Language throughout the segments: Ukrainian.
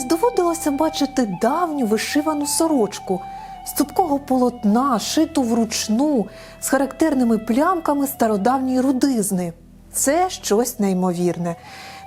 Колись доводилося бачити давню вишивану сорочку з цупкого полотна, шиту вручну, з характерними плямками стародавньої рудизни. Це щось неймовірне.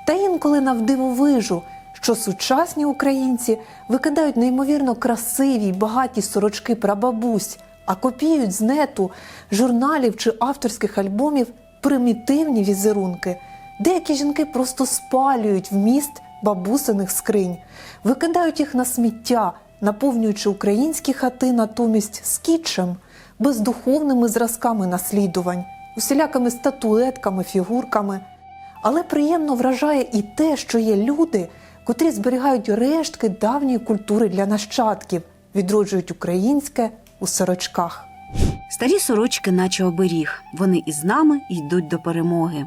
Та інколи навдивовижу, що сучасні українці викидають неймовірно красиві й багаті сорочки прабабусь, а копіюють з нету, журналів чи авторських альбомів примітивні візерунки. Деякі жінки просто спалюють вміст бабусиних скринь, викидають їх на сміття, наповнюючи українські хати натомість скітчем, бездуховними зразками наслідувань, усілякими статуетками, фігурками. Але приємно вражає і те, що є люди, котрі зберігають рештки давньої культури для нащадків, відроджують українське у сорочках. Старі сорочки, наче оберіг, вони із нами йдуть до перемоги.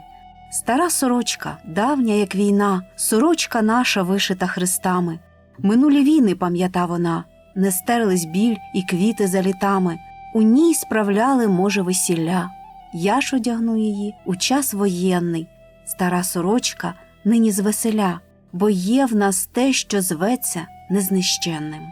Стара сорочка, давня, як війна, сорочка наша вишита хрестами. Минулі війни пам'ята вона, не стерлись біль і квіти за літами. У ній справляли, може, весілля. Я ж одягну її у час воєнний. Стара сорочка нині звеселя, бо є в нас те, що зветься незнищенним.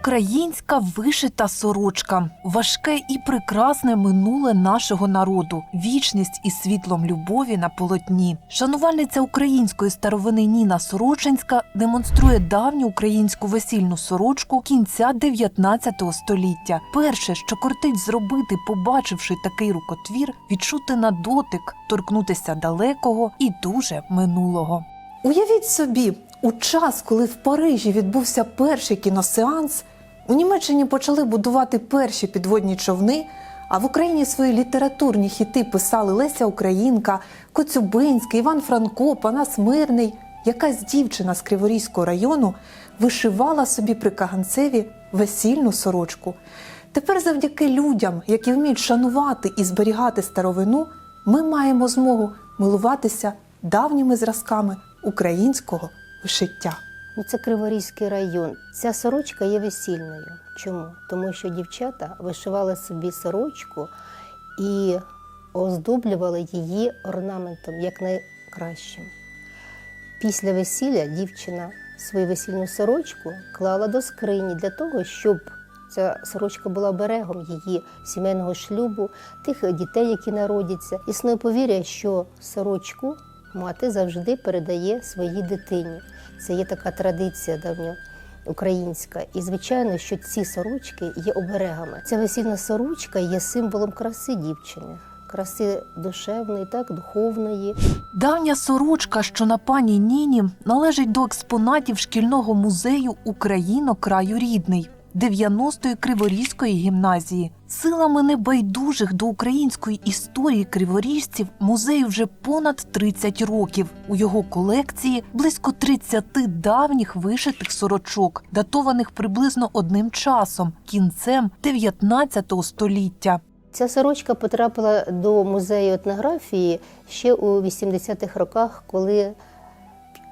Українська вишита сорочка, важке і прекрасне минуле нашого народу, вічність і світлом любові на полотні. Шанувальниця української старовини Ніна Сорочинська демонструє давню українську весільну сорочку кінця 19 століття. Перше, що кортить зробити, побачивши такий рукотвір, відчути на дотик, торкнутися далекого і дуже минулого. Уявіть собі, у час, коли в Парижі відбувся перший кіносеанс, у Німеччині почали будувати перші підводні човни, а в Україні свої літературні хіти писали Леся Українка, Коцюбинський, Іван Франко, Панас Мирний. Якась дівчина з Криворізького району вишивала собі при каганцеві весільну сорочку. Тепер, завдяки людям, які вміють шанувати і зберігати старовину, ми маємо змогу милуватися давніми зразками українського вишиття. Ну, це Криворізький район. Ця сорочка є весільною. Чому? Тому що дівчата вишивали собі сорочку і оздоблювали її орнаментом як найкращим. Після весілля дівчина свою весільну сорочку клала до скрині для того, щоб ця сорочка була берегом її сімейного шлюбу, тих дітей, які народяться. Існує повір'я, що сорочку мати завжди передає своїй дитині. Це є така традиція давньоукраїнська. І звичайно, що ці сорочки є оберегами. Ця весільна сорочка є символом краси дівчини, краси душевної, так духовної. Давня сорочка, що на пані Ніні, належить до експонатів шкільного музею Україно краю рідний. 90-ї Криворізької гімназії силами небайдужих до української історії криворіжців музею вже понад 30 років. У його колекції близько 30 давніх вишитих сорочок, датованих приблизно одним часом кінцем 19 століття. Ця сорочка потрапила до музею етнографії ще у 80-х роках, коли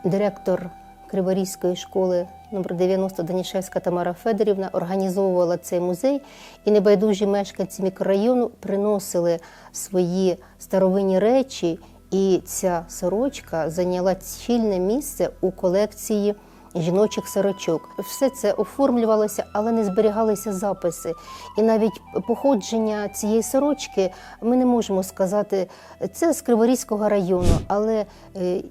директор Криворізької школи номер 90 Данішевська Тамара Федорівна організовувала цей музей, і небайдужі мешканці мікрорайону приносили свої старовинні речі, і ця сорочка зайняла чільне місце у колекції. Жіночих сорочок. Все це оформлювалося, але не зберігалися записи. І навіть походження цієї сорочки ми не можемо сказати, це з Криворізького району, але е,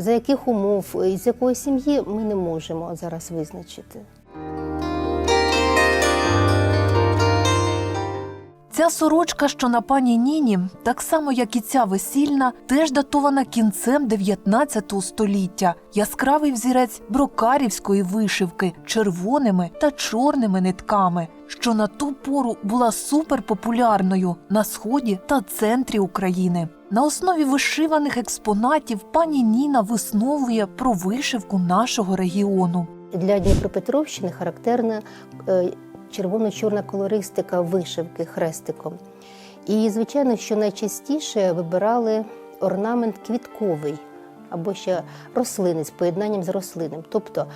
за яких умов, і з якої сім'ї ми не можемо зараз визначити. Ця сорочка, що на пані Ніні, так само як і ця весільна, теж датована кінцем 19 століття. Яскравий взірець брокарівської вишивки червоними та чорними нитками, що на ту пору була суперпопулярною на сході та центрі України. На основі вишиваних експонатів пані Ніна висновує про вишивку нашого регіону. Для Дніпропетровщини характерна е, червоно-чорна колористика вишивки хрестиком. І, звичайно, що найчастіше вибирали орнамент квітковий або ще рослини з поєднанням з рослинним. Тобто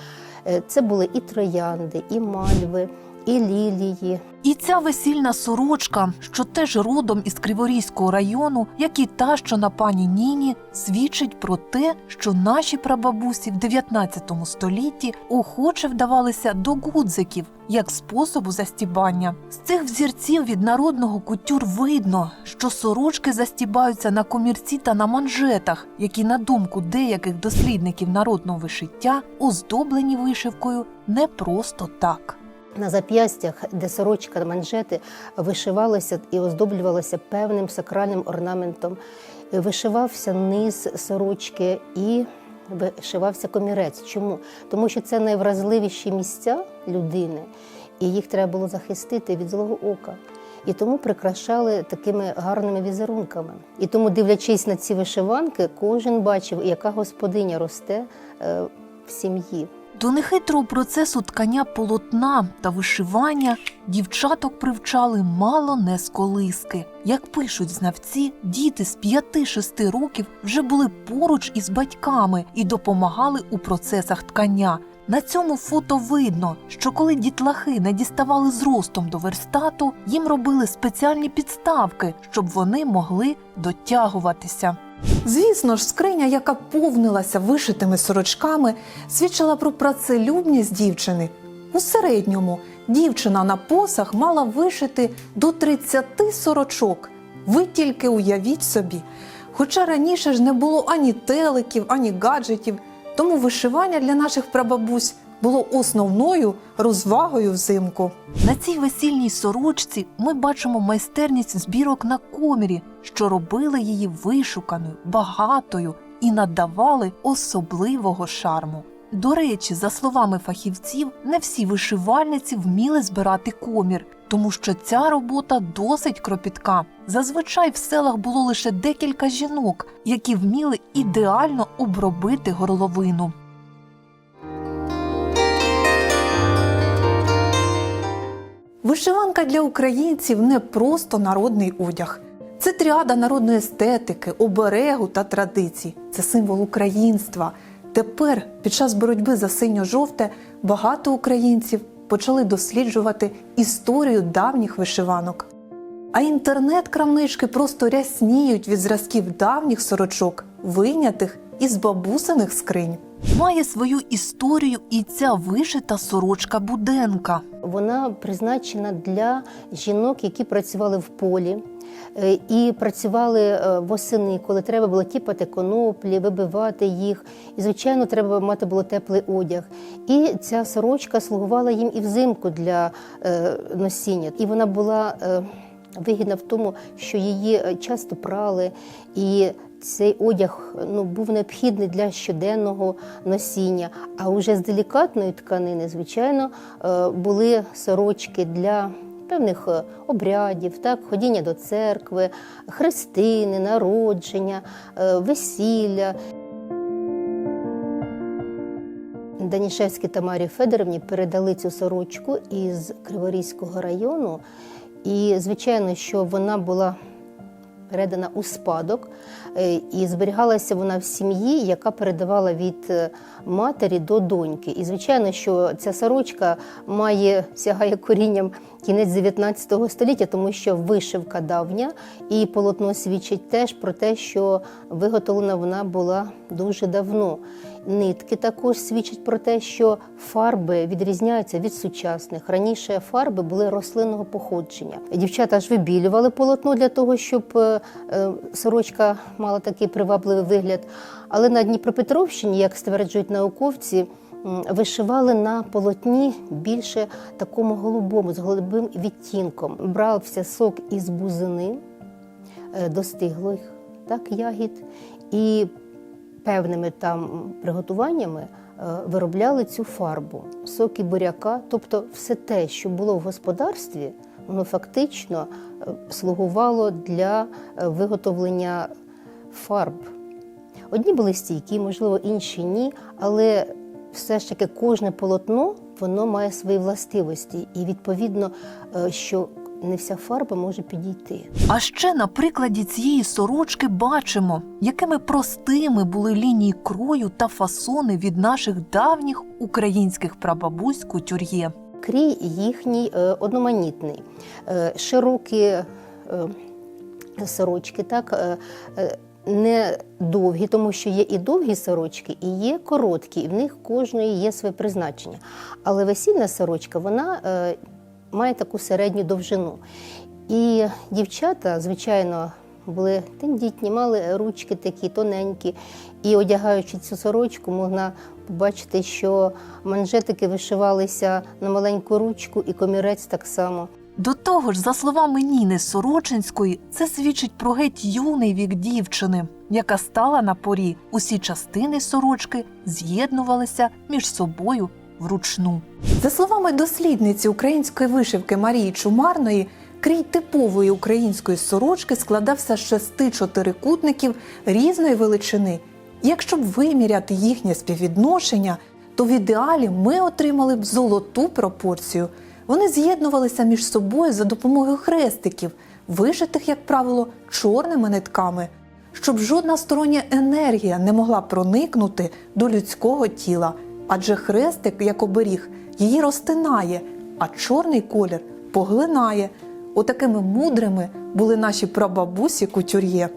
е, це були і троянди, і мальви, і лілії. І ця весільна сорочка, що теж родом із Криворізького району, як і та, що на пані Ніні, свідчить про те, що наші прабабусі в 19 столітті охоче вдавалися до гудзиків як способу застібання. З цих взірців від народного кутюр видно, що сорочки застібаються на комірці та на манжетах, які, на думку деяких дослідників народного вишиття, оздоблені вишивкою не просто так. На зап'ястях, де сорочка манжети вишивалася і оздоблювалася певним сакральним орнаментом, вишивався низ сорочки і вишивався комірець. Чому? Тому що це найвразливіші місця людини, і їх треба було захистити від злого ока. І тому прикрашали такими гарними візерунками. І тому, дивлячись на ці вишиванки, кожен бачив, яка господиня росте е, в сім'ї. До нехитрого процесу ткання полотна та вишивання дівчаток привчали мало не з колиски. Як пишуть знавці, діти з 5-6 років вже були поруч із батьками і допомагали у процесах ткання. На цьому фото видно, що коли дітлахи не діставали зростом до верстату, їм робили спеціальні підставки, щоб вони могли дотягуватися. Звісно ж, скриня, яка повнилася вишитими сорочками, свідчила про працелюбність дівчини. У середньому дівчина на посах мала вишити до 30 сорочок. Ви тільки уявіть собі. Хоча раніше ж не було ані теликів, ані гаджетів, тому вишивання для наших прабабусь було основною розвагою взимку. На цій весільній сорочці ми бачимо майстерність збірок на комірі, що робили її вишуканою, багатою і надавали особливого шарму. До речі, за словами фахівців, не всі вишивальниці вміли збирати комір, тому що ця робота досить кропітка. Зазвичай в селах було лише декілька жінок, які вміли ідеально обробити горловину. Вишиванка для українців не просто народний одяг. Це тріада народної естетики, оберегу та традицій. Це символ українства. Тепер, під час боротьби за синьо-жовте, багато українців почали досліджувати історію давніх вишиванок. А інтернет-крамнички просто рясніють від зразків давніх сорочок, вийнятих із бабусиних скринь. Має свою історію і ця вишита сорочка Буденка. Вона призначена для жінок, які працювали в полі. е, І працювали е, восени, коли треба було тіпати коноплі, вибивати їх. І, звичайно, треба мати було теплий одяг. І ця сорочка слугувала їм і взимку для е, носіння. І вона була вигідна в тому, що її часто прали, і цей одяг ну, був необхідний для щоденного носіння. А вже з делікатної тканини, звичайно, е, були сорочки для певних е, обрядів, так, ходіння до церкви, хрестини, народження, е, весілля. Данішевській Тамарі Федорівні передали цю сорочку із Криворізького району. І, звичайно, що вона була передана у спадок, е, і зберігалася вона в сім'ї, яка передавала від е, матері до доньки. І звичайно, що ця сорочка має сягає корінням кінець 19 століття, тому що вишивка давня, і полотно свідчить теж про те, що виготовлена вона була дуже давно. Нитки також свідчать про те, що фарби відрізняються від сучасних. Раніше фарби були рослинного походження. Дівчата ж вибілювали полотно для того, щоб е, е, сорочка мала такий привабливий вигляд. Але на Дніпропетровщині, як стверджують науковці, вишивали на полотні більше такому голубому, з голубим відтінком. Брався сок із бузини е, достиглих так, ягід, і певними там приготуваннями е, виробляли цю фарбу, соки буряка, тобто все те, що було в господарстві, воно фактично е, слугувало для е, виготовлення фарб. Одні були стійкі, можливо, інші ні, але все ж таки кожне полотно воно має свої властивості, і відповідно, що не вся фарба може підійти. А ще на прикладі цієї сорочки бачимо, якими простими були лінії крою та фасони від наших давніх українських прабабусь кутюр'є. крій їхній е, одноманітний. Е, Широкі е, сорочки, так, не довгі, тому що є і довгі сорочки, і є короткі, і в них кожної є своє призначення. Але весільна сорочка, вона має таку середню довжину. І дівчата, звичайно, були тендітні, мали ручки такі тоненькі. І одягаючи цю сорочку, можна побачити, що манжетики вишивалися на маленьку ручку, і комірець так само. До того ж, за словами Ніни Сорочинської, це свідчить про геть юний вік дівчини, яка стала на порі. Усі частини сорочки з'єднувалися між собою вручну. За словами дослідниці української вишивки Марії Чумарної, крій типової української сорочки складався з шести чотирикутників різної величини. Якщо б виміряти їхнє співвідношення, то в ідеалі ми отримали б золоту пропорцію. Вони з'єднувалися між собою за допомогою хрестиків, вишитих, як правило, чорними нитками, щоб жодна стороння енергія не могла проникнути до людського тіла, адже хрестик, як оберіг, її розтинає, а чорний колір поглинає. Отакими мудрими були наші прабабусі кутюр'є.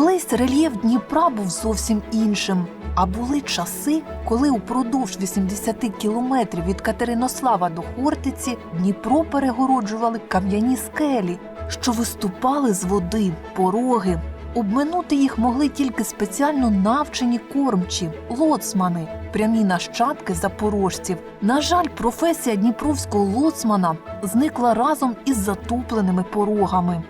Колись рельєф Дніпра був зовсім іншим. А були часи, коли упродовж 80 кілометрів від Катеринослава до Хортиці Дніпро перегороджували кам'яні скелі, що виступали з води, пороги. Обминути їх могли тільки спеціально навчені кормчі, лоцмани, прямі нащадки запорожців. На жаль, професія дніпровського лоцмана зникла разом із затопленими порогами.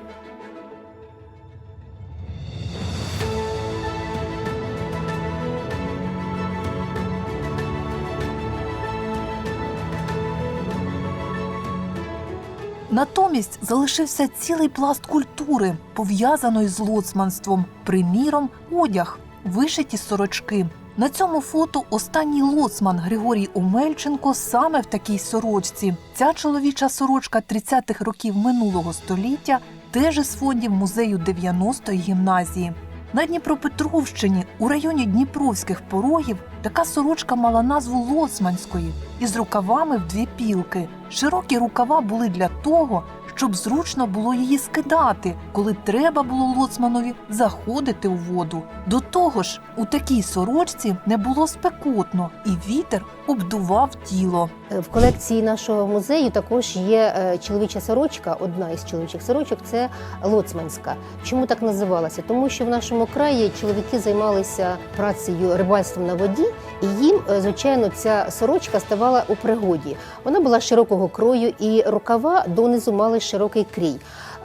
Натомість залишився цілий пласт культури, пов'язаної з лоцманством, приміром, одяг, вишиті сорочки. На цьому фото останній лоцман Григорій Омельченко саме в такій сорочці. Ця чоловіча сорочка 30-х років минулого століття теж із фондів музею 90-ї гімназії. На Дніпропетровщині у районі Дніпровських порогів така сорочка мала назву Лоцманської із рукавами в дві пілки. Широкі рукава були для того, щоб зручно було її скидати, коли треба було лоцманові заходити у воду. До того ж, у такій сорочці не було спекотно, і вітер обдував тіло. В колекції нашого музею також є е, чоловіча сорочка. Одна із чоловічих сорочок це лоцманська. Чому так називалася? Тому що в нашому краї чоловіки займалися працею рибальством на воді, і їм, е, звичайно, ця сорочка ставала у пригоді. Вона була широкого крою, і рукава донизу мали широкий крій.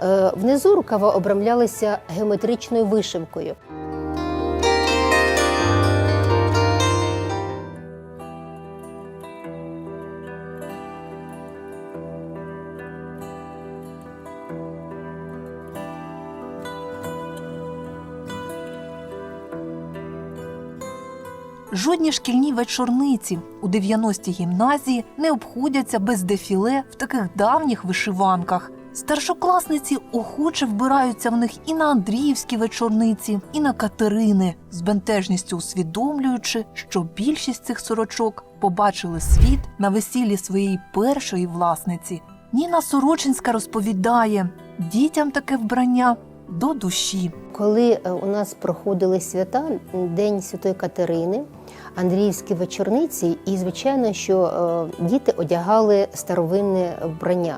Е, Внизу рукава обрамлялися геометричною вишивкою. Жодні шкільні вечорниці у 90-й гімназії не обходяться без дефіле в таких давніх вишиванках. Старшокласниці охоче вбираються в них і на Андріївські вечорниці, і на Катерини, з бентежністю усвідомлюючи, що більшість цих сорочок побачили світ на весіллі своєї першої власниці. Ніна Сорочинська розповідає, дітям таке вбрання до душі. Коли е, у нас проходили свята, День Святої Катерини, Андріївські вечорниці, і звичайно, що е, діти одягали старовинне вбрання.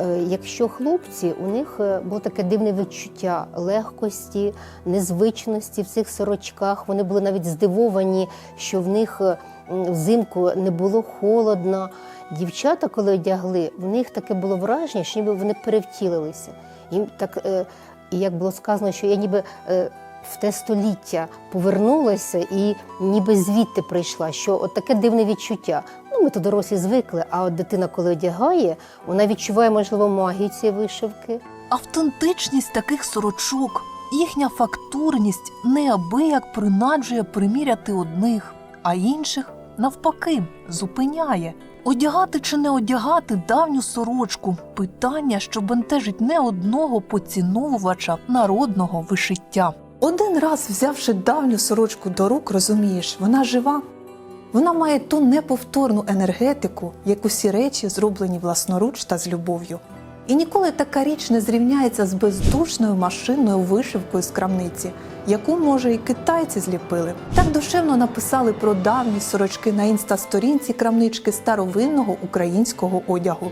Е, Якщо хлопці, у них е, було таке дивне відчуття легкості, незвичності в цих сорочках. Вони були навіть здивовані, що в них взимку не було холодно. Дівчата, коли одягли, в них таке було враження, що ніби вони перевтілилися. Їм так, як було сказано, що я ніби в те століття повернулася і ніби звідти прийшла, що от таке дивне відчуття. Ну, ми то дорослі звикли, а от дитина, коли одягає, вона відчуває, можливо, магію цієї вишивки. Автентичність таких сорочок, їхня фактурність неабияк принаджує приміряти одних, а інших навпаки, зупиняє. Одягати чи не одягати давню сорочку питання, що бентежить не одного поціновувача народного вишиття. Один раз, взявши давню сорочку до рук, розумієш, вона жива. Вона має ту неповторну енергетику, як усі речі, зроблені власноруч та з любов'ю. І ніколи така річ не зрівняється з бездушною машинною вишивкою з крамниці, яку, може, і китайці зліпили. Так душевно написали про давні сорочки на інста-сторінці крамнички старовинного українського одягу.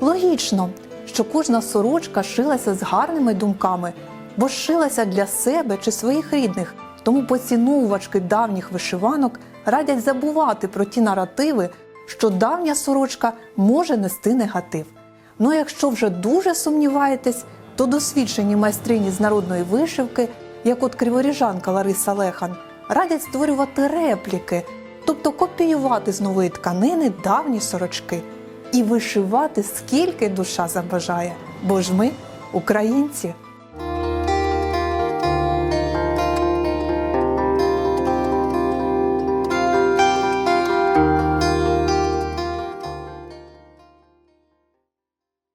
Логічно, що кожна сорочка шилася з гарними думками, бо шилася для себе чи своїх рідних. Тому поціновувачки давніх вишиванок радять забувати про ті наративи, що давня сорочка може нести негатив. Ну якщо вже дуже сумніваєтесь, то досвідчені майстрині з народної вишивки, як от криворіжанка Лариса Лехан, радять створювати репліки, тобто копіювати з нової тканини давні сорочки і вишивати скільки душа забажає. Бо ж ми українці.